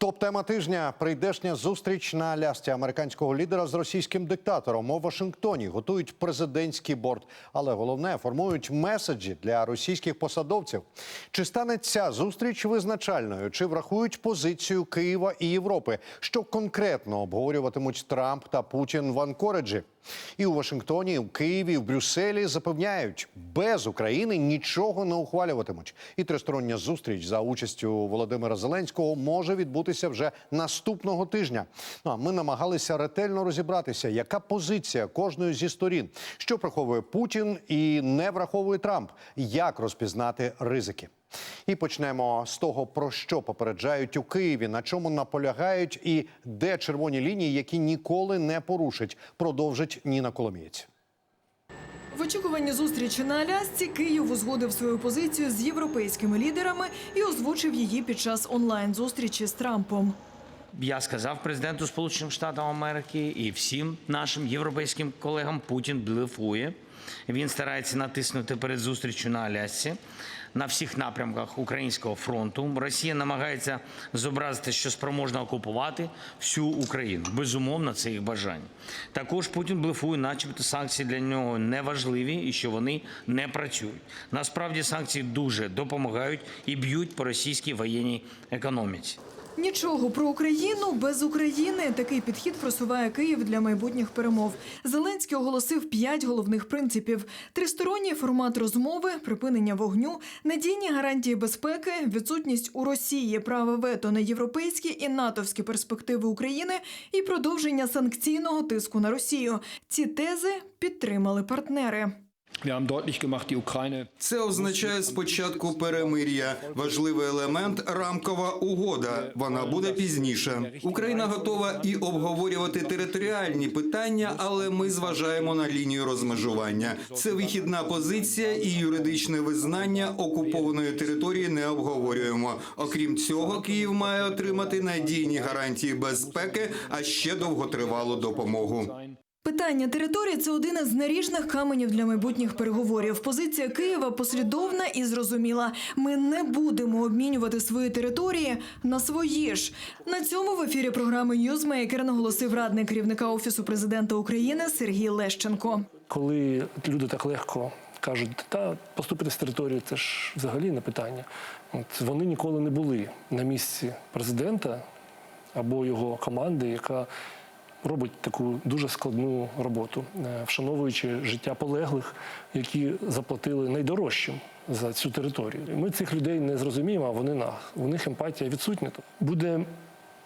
Топ-тема тижня прийдешня зустріч на Алясці американського лідера з російським диктатором у Вашингтоні. Готують президентський борт, але головне формують меседжі для російських посадовців. Чи стане ця зустріч визначальною? Чи врахують позицію Києва і Європи? Що конкретно обговорюватимуть Трамп та Путін в Анкореджі? І у Вашингтоні, і в Києві, в Брюсселі запевняють, без України нічого не ухвалюватимуть. І тристороння зустріч за участю Володимира Зеленського може відбутися вже наступного тижня. Ну а ми намагалися ретельно розібратися, яка позиція кожної зі сторін, що приховує Путін і не враховує Трамп, як розпізнати ризики. І почнемо з того, про що попереджають у Києві, на чому наполягають, і де червоні лінії, які ніколи не порушить, продовжить Ніна Коломієць. В очікуванні зустрічі на Алясці Київ узгодив свою позицію з європейськими лідерами і озвучив її під час онлайн-зустрічі з Трампом. Я сказав президенту Сполучених Штатів Америки і всім нашим європейським колегам Путін блефує. Він старається натиснути перед зустрічю на Алясці на всіх напрямках українського фронту. Росія намагається зобразити, що спроможна окупувати всю Україну. Безумовно, це їх бажання. Також Путін блефує, начебто санкції для нього не важливі і що вони не працюють. Насправді санкції дуже допомагають і б'ють по російській воєнній економіці. Нічого про Україну без України. Такий підхід просуває Київ для майбутніх перемов. Зеленський оголосив п'ять головних принципів: тристоронній формат розмови, припинення вогню, надійні гарантії безпеки, відсутність у Росії права вето на європейські і натовські перспективи України і продовження санкційного тиску на Росію. Ці тези підтримали партнери. Це означає спочатку перемир'я. Важливий елемент рамкова угода. Вона буде пізніше. Україна готова і обговорювати територіальні питання, але ми зважаємо на лінію розмежування. Це вихідна позиція і юридичне визнання окупованої території не обговорюємо. Окрім цього, Київ має отримати надійні гарантії безпеки, а ще довготривалу допомогу. Питання території це один із наріжних каменів для майбутніх переговорів. Позиція Києва послідовна і зрозуміла. Ми не будемо обмінювати свої території на свої ж. На цьому в ефірі програми Ньюзмейкер наголосив радник керівника офісу президента України Сергій Лещенко. коли люди так легко кажуть, та поступити з території це ж взагалі не питання. От вони ніколи не були на місці президента або його команди, яка робить таку дуже складну роботу, е, вшановуючи життя полеглих, які заплатили найдорожчим за цю територію. Ми цих людей не зрозуміємо, а вони нас. У них емпатія відсутня. Буде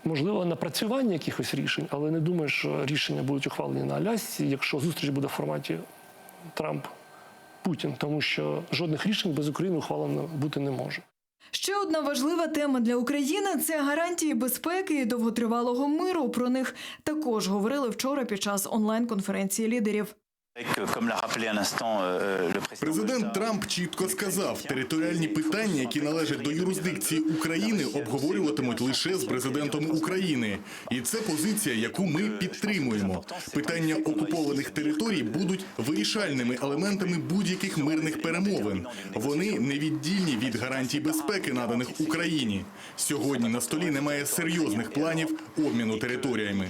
можливо напрацювання якихось рішень, але не думаю, що рішення будуть ухвалені на Алясці, якщо зустріч буде в форматі Трамп. Путін, тому що жодних рішень без України ухвалено бути не може. Ще одна важлива тема для України це гарантії безпеки і довготривалого миру. Про них також говорили вчора під час онлайн-конференції лідерів. Euh, président. Президент Трамп чітко сказав, територіальні питання, які належать до юрисдикції України, обговорюватимуть лише з президентом України, і це позиція, яку ми підтримуємо. Питання окупованих територій будуть вирішальними елементами будь-яких мирних перемовин. Вони невіддільні від гарантій безпеки, наданих Україні. Сьогодні на столі немає серйозних планів обміну територіями.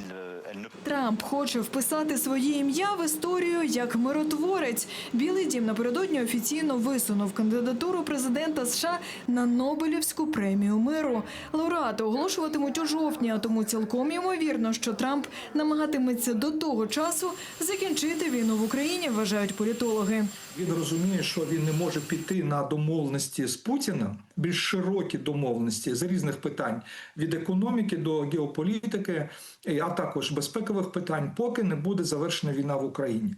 Трамп хоче вписати своє ім'я в історію як миротворець. Білий дім напередодні офіційно висунув кандидатуру президента США на Нобелівську премію миру. Лауреати оголошуватимуть у жовтні, а тому цілком ймовірно, що Трамп намагатиметься до того часу закінчити війну в Україні. Вважають політологи. Він розуміє, що він не може піти на домовленості з Путіним, більш широкі домовленості з різних питань від економіки до геополітики, а також безпекових питань, поки не буде завершена війна в Україні.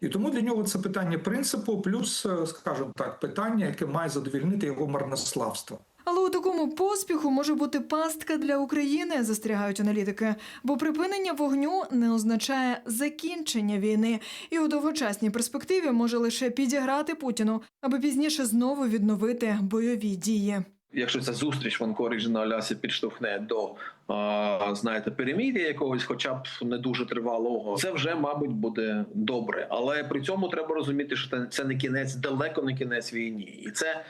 І тому для нього це питання принципу, плюс, е, скажімо так, питання, яке має задовільнити його марнославство. Але у такому поспіху може бути пастка для України, застерігають аналітики. Бо припинення вогню не означає закінчення війни, і у довгочасній перспективі може лише підіграти Путіну, аби пізніше знову відновити бойові дії. Якщо ця зустріч в Анкоріджі на Алясі підштовхне до знаєте перемір'я якогось, хоча б не дуже тривалого, це вже мабуть буде добре. Але при цьому треба розуміти, що це- не кінець, далеко не кінець війні, і це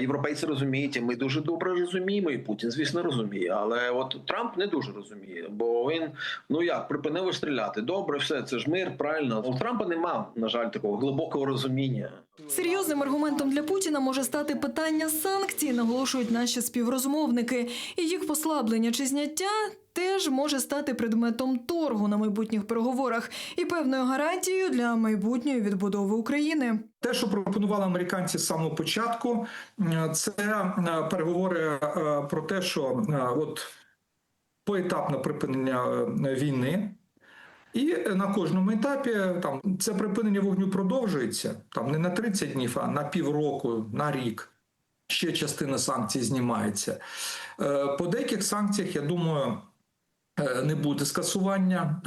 європейці розуміють, і ми дуже добре розуміємо, і Путін, звісно, розуміє. Але от Трамп не дуже розуміє, бо він ну як припинив стріляти. Добре, все це ж мир, правильно. У Трампа нема, на жаль, такого глибокого розуміння. Серйозним аргументом для Путіна може стати питання санкцій, наголошують наші співрозмовники. І їх послаблення чи зняття теж може стати предметом торгу на майбутніх переговорах і певною гарантією для майбутньої відбудови України. Те, що пропонували американці з самого початку, е, це е, переговори е, про те, що от поетапне припинення війни. І на кожному етапі там це припинення вогню продовжується там не на 30 днів, а на півроку, на рік. Ще частина санкцій знімається. Е, По деяких санкціях, я думаю, не буде скасування.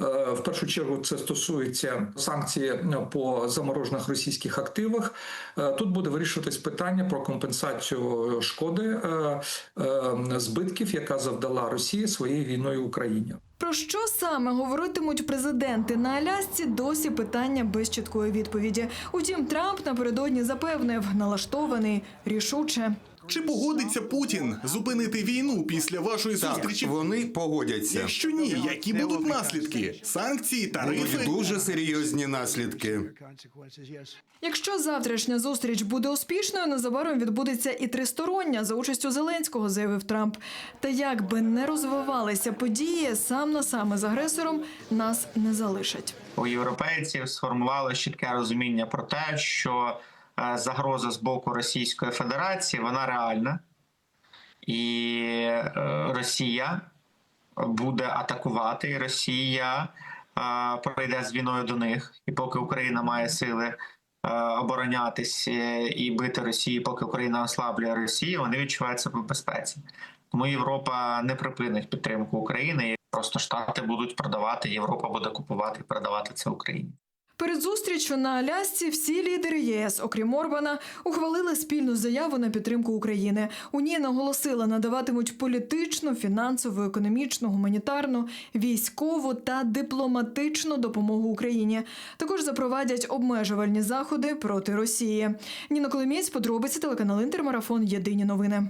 Е, В першу чергу це стосується санкцій е, по заморожених російських активах. Е, Тут буде вирішуватись питання про компенсацію шкоди е, е, збитків, яка завдала Росії своєю війною Україні. Про що саме говоритимуть президенти на Алясці? Досі питання без чіткої відповіді. Утім, Трамп напередодні запевнив, налаштований рішуче. Чи погодиться Путін зупинити війну після вашої Так, зустрічі? вони погодяться. Якщо ні, які будуть наслідки? Санкції, тарифи? Будуть дуже серйозні наслідки. Якщо завтрашня зустріч буде успішною, незабаром відбудеться і тристороння за участю Зеленського, заявив Трамп. Та як би не розвивалися події, сам на саме з агресором нас не залишать. у європейців сформували чітке розуміння про те, що загроза з боку Російської Федерації вона реальна, і е, Росія буде атакувати, і Росія е, пройде з війною до них. І поки Україна має сили е, оборонятись е, і бити Росію, поки Україна ослаблює Росію, вони відчувають себе в безпеці. Тому Європа не припинить підтримку України. Просто штати будуть продавати, Європа буде купувати і продавати це Україні. Перед зустрічю на Алясці всі лідери ЄС, окрім Орбана, ухвалили спільну заяву на підтримку України. У ній наголосили, надаватимуть політичну, фінансову, економічну, гуманітарну, військову та дипломатичну допомогу Україні. Також запровадять обмежувальні заходи проти Росії. Ніна Коломієць, подробиці телеканал Інтермарафон. Єдині новини.